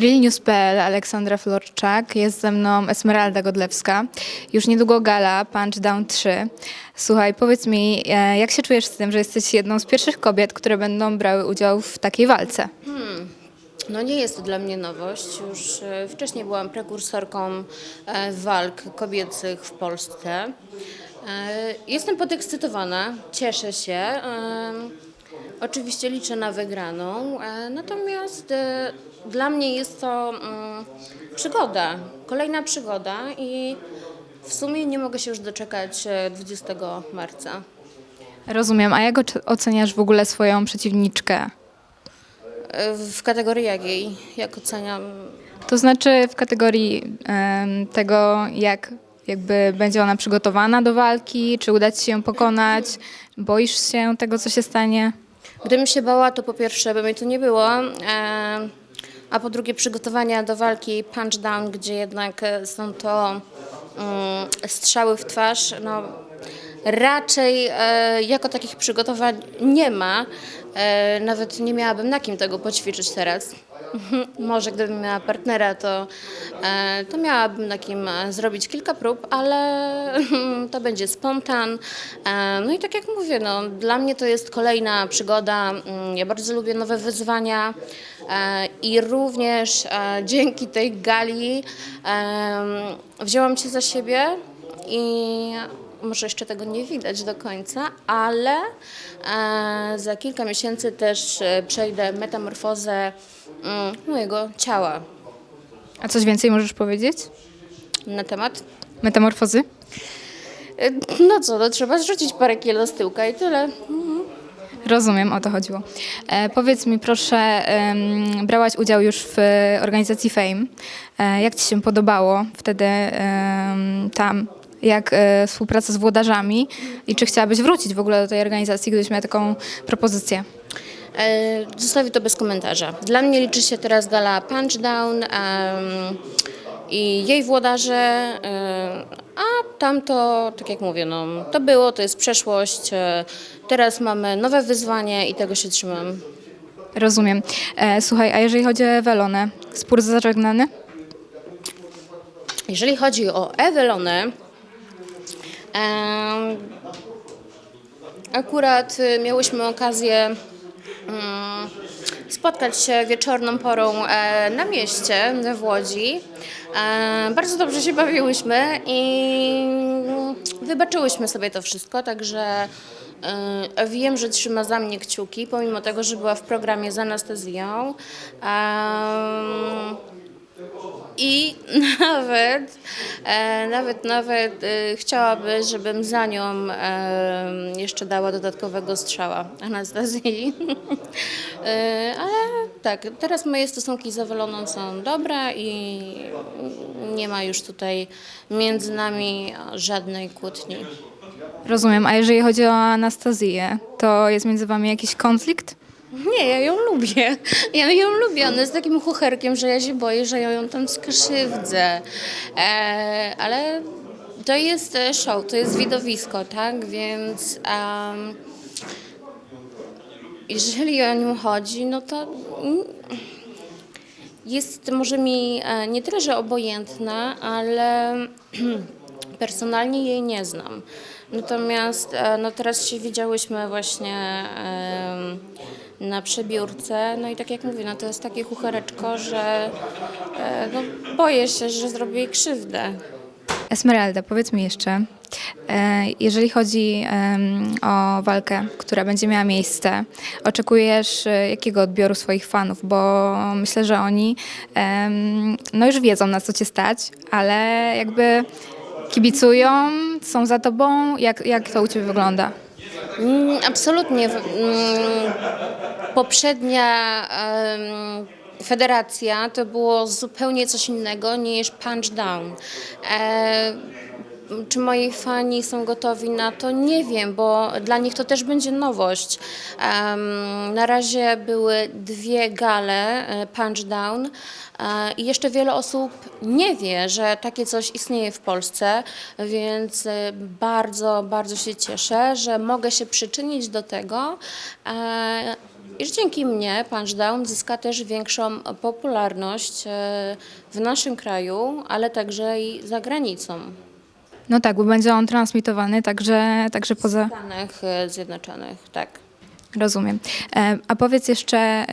Realnews.pl, Aleksandra Florczak, jest ze mną Esmeralda Godlewska. Już niedługo gala Punchdown 3. Słuchaj, powiedz mi, e, jak się czujesz z tym, że jesteś jedną z pierwszych kobiet, które będą brały udział w takiej walce? No nie jest to dla mnie nowość. Już e, wcześniej byłam prekursorką e, walk kobiecych w Polsce. Jestem podekscytowana, cieszę się. E, Oczywiście liczę na wygraną, e, natomiast e, dla mnie jest to mm, przygoda, kolejna przygoda i w sumie nie mogę się już doczekać e, 20 marca. Rozumiem, a jak oce- oceniasz w ogóle swoją przeciwniczkę? E, W kategorii jakiej? Jak oceniam To znaczy w kategorii tego, jak jakby będzie ona przygotowana do walki, czy uda ci się ją pokonać, boisz się tego, co się stanie? Gdybym się bała, to po pierwsze by mnie tu nie było, e, a po drugie przygotowania do walki punchdown, gdzie jednak e, są to mm, strzały w twarz, no raczej e, jako takich przygotowań nie ma. Nawet nie miałabym na kim tego poćwiczyć teraz. Może gdybym miała partnera, to, e, to miałabym na kim e, zrobić kilka prób, ale to będzie spontan. E, No i tak jak mówię, no, dla mnie to jest kolejna przygoda. Mm, Ja bardzo lubię nowe wyzwania i również dzięki tej gali wzięłam się za siebie i może jeszcze tego nie widać do końca, ale e, za kilka miesięcy też e, przejdę metamorfozę mm, mojego ciała A coś więcej możesz powiedzieć? na temat. Metamorfozy? E, No co, no trzeba zrzucić parę kilo z tyłka i tyle. Rozumiem, o to chodziło. E, powiedz mi proszę, em, brałaś udział już w e, organizacji Fame. E, jak Ci się podobało wtedy em, tam? Jak e, współpraca z włodarzami i czy chciałabyś wrócić w ogóle do tej organizacji, gdybyś miała taką propozycję? E, Zostawię to bez komentarza. Dla mnie liczy się teraz gala Punchdown em, i jej włodarze, e, a tamto, tak jak mówię, no, to było, to jest przeszłość. e, Teraz mamy nowe wyzwanie i tego się trzymam. Rozumiem. E, słuchaj, a jeżeli chodzi o Ewelonę, spór zażegnany? Jeżeli chodzi o Ewelonę, akurat y, miałyśmy okazję mm, spotkać się wieczorną porą e, na mieście we Łodzi. E, Bardzo dobrze się bawiłyśmy i wybaczyłyśmy sobie to wszystko, także e, wiem, że trzyma za mnie kciuki, pomimo tego, że była w programie z anestezją. I nawet, e, nawet, nawet e, chciałaby, żebym za nią e, jeszcze dała dodatkowego strzała Anastazji. e, ale tak, teraz moje stosunki z Eweloną są dobre i nie ma już tutaj między nami żadnej kłótni. Rozumiem. A jeżeli chodzi o Anastazję, to jest między Wami jakiś konflikt? Nie, ja ją lubię. Ja ją lubię. Ona jest takim chucherkiem, że ja się boję, że ja ją tam skrzywdzę. E, ale to jest e, show, to jest widowisko, tak? Więc em, jeżeli o nią chodzi, no to jest może mi e, nie tyle, że obojętna, ale personalnie jej nie znam. Natomiast e, no teraz się widziałyśmy właśnie na przebiórce, no i tak jak mówię, no to jest takie chuchereczko, że e, no boję się, że zrobię jej krzywdę. Esmeralda, powiedz mi jeszcze, e, jeżeli chodzi o walkę, która będzie miała miejsce, oczekujesz jakiego odbioru swoich fanów? Bo myślę, że oni no już wiedzą, na co cię stać, ale jakby kibicują, są za tobą. Jak, jak to u ciebie wygląda? Mm, Absolutnie. Mm, Poprzednia federacja to było zupełnie coś innego niż punch down. E, czy moi fani są gotowi na to? Nie wiem, bo dla nich to też będzie nowość. Na razie były dwie gale e, punch down e, i jeszcze wiele osób nie wie, że takie coś istnieje w Polsce, więc e, bardzo, bardzo się cieszę, że mogę się przyczynić do tego. iż dzięki mnie Punchdown zyska też większą popularność w naszym kraju, ale także i za granicą, No tak, bo będzie on transmitowany także, także poza... w Stanach e, Zjednoczonych, tak. Rozumiem. E, A powiedz jeszcze,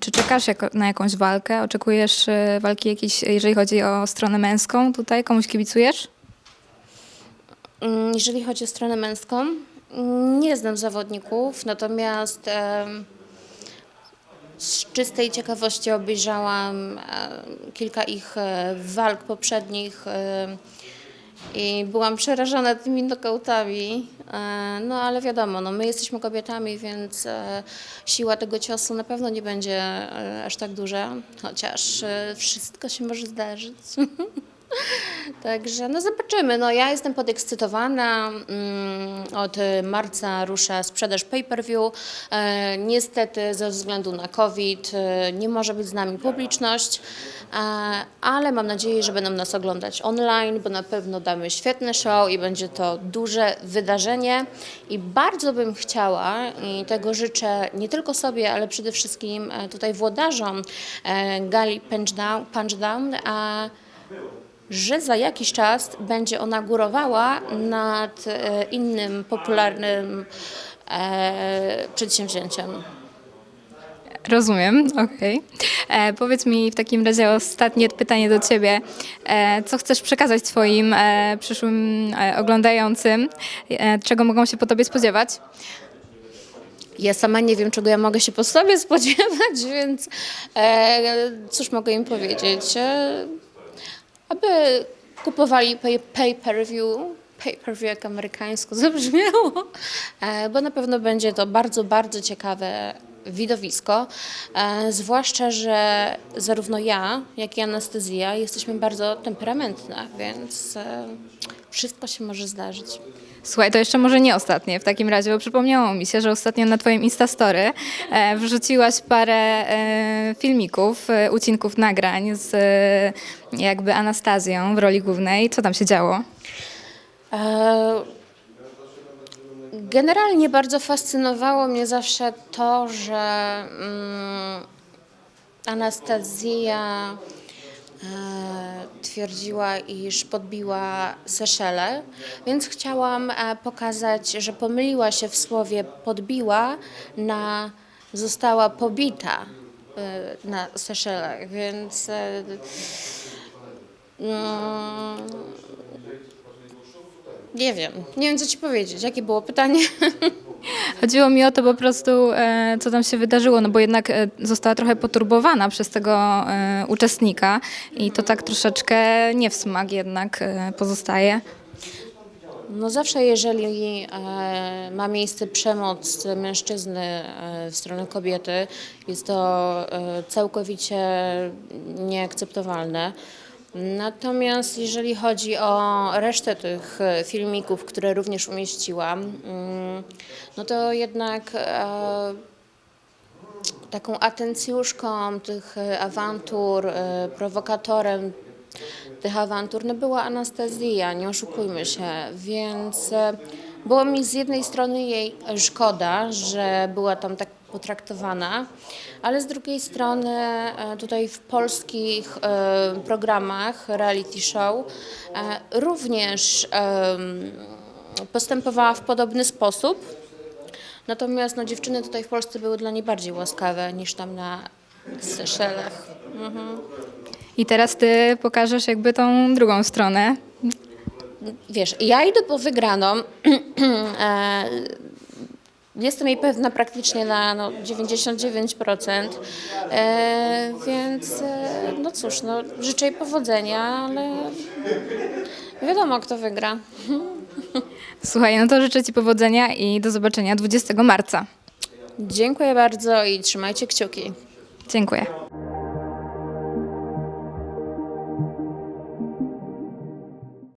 czy czekasz na jakąś walkę? Oczekujesz e, walki jakiejś, jeżeli chodzi o stronę męską tutaj? Komuś kibicujesz? Mm, Jeżeli chodzi o stronę męską, mm, nie znam zawodników, natomiast z czystej ciekawości obejrzałam kilka ich walk poprzednich i byłam przerażona tymi nokautami. E, No ale wiadomo, no, my jesteśmy kobietami, więc e, siła tego ciosu na pewno nie będzie e, aż tak duża, chociaż wszystko się może zdarzyć. Także no zobaczymy. No, ja jestem podekscytowana. Mm, Od marca rusza sprzedaż pay-per-view. E, niestety ze względu na COVID e, nie może być z nami publiczność, e, ale mam nadzieję, że będą nas oglądać online, bo na pewno damy świetny show i będzie to duże wydarzenie. I bardzo bym chciała i tego życzę nie tylko sobie, ale przede wszystkim tutaj włodarzom gali Punchdown, Punchdown że za jakiś czas będzie ona górowała nad e, innym popularnym e, przedsięwzięciem. Rozumiem, okej. E, Powiedz mi w takim razie ostatnie pytanie do Ciebie. E, Co chcesz przekazać swoim e, przyszłym e, oglądającym? E, Czego mogą się po Tobie spodziewać? Ja sama nie wiem, czego ja mogę się po sobie spodziewać, więc e, cóż mogę im powiedzieć? E, aby kupowali pay, pay per view, pay per view jak amerykańsko zabrzmiało, e, bo na pewno będzie to bardzo, bardzo ciekawe widowisko. E, zwłaszcza, że zarówno ja, jak i anestezja jesteśmy bardzo temperamentne, więc e, wszystko się może zdarzyć. Słuchaj, to jeszcze może nie ostatnie w takim razie, bo przypomniało mi się, że ostatnio na Twoim Instastory e, wrzuciłaś parę e, filmików, e, ucinków nagrań z e, jakby Anastazją w roli głównej. Co tam się działo? E, Generalnie bardzo fascynowało mnie zawsze to, że mm, Anastazja twierdziła, iż podbiła Seszele, więc chciałam e, pokazać, że pomyliła się w słowie podbiła na została pobita e, na Seszelach, więc e, mm, nie wiem, nie wiem co ci powiedzieć. Jakie było pytanie? Chodziło mi o to po prostu, e, co tam się wydarzyło, no bo jednak e, została trochę poturbowana przez tego e, uczestnika i to tak troszeczkę nie w smak jednak pozostaje. No zawsze jeżeli ma miejsce przemoc mężczyzny w stronę kobiety, jest to całkowicie nieakceptowalne. Natomiast jeżeli chodzi o resztę tych e, filmików, które również umieściłam, mm, no to jednak e, taką atencjuszką tych e, awantur, prowokatorem tych awantur no była Anastazja, nie oszukujmy się, więc było mi z jednej strony jej szkoda, że była tam tak potraktowana, ale z drugiej strony e, tutaj w polskich e, programach reality show e, również postępowała w podobny sposób. Natomiast no, dziewczyny tutaj w Polsce były dla niej bardziej łaskawe niż tam na Seszelach. I teraz ty pokażesz jakby tą drugą stronę. Wiesz, ja idę po wygraną. Jestem jej pewna praktycznie na no, 99%, e, więc e, no cóż, no, życzę jej powodzenia, ale wiadomo kto wygra. Słuchaj, no to życzę Ci powodzenia i do zobaczenia 20 marca. Dziękuję bardzo i trzymajcie kciuki. Dziękuję.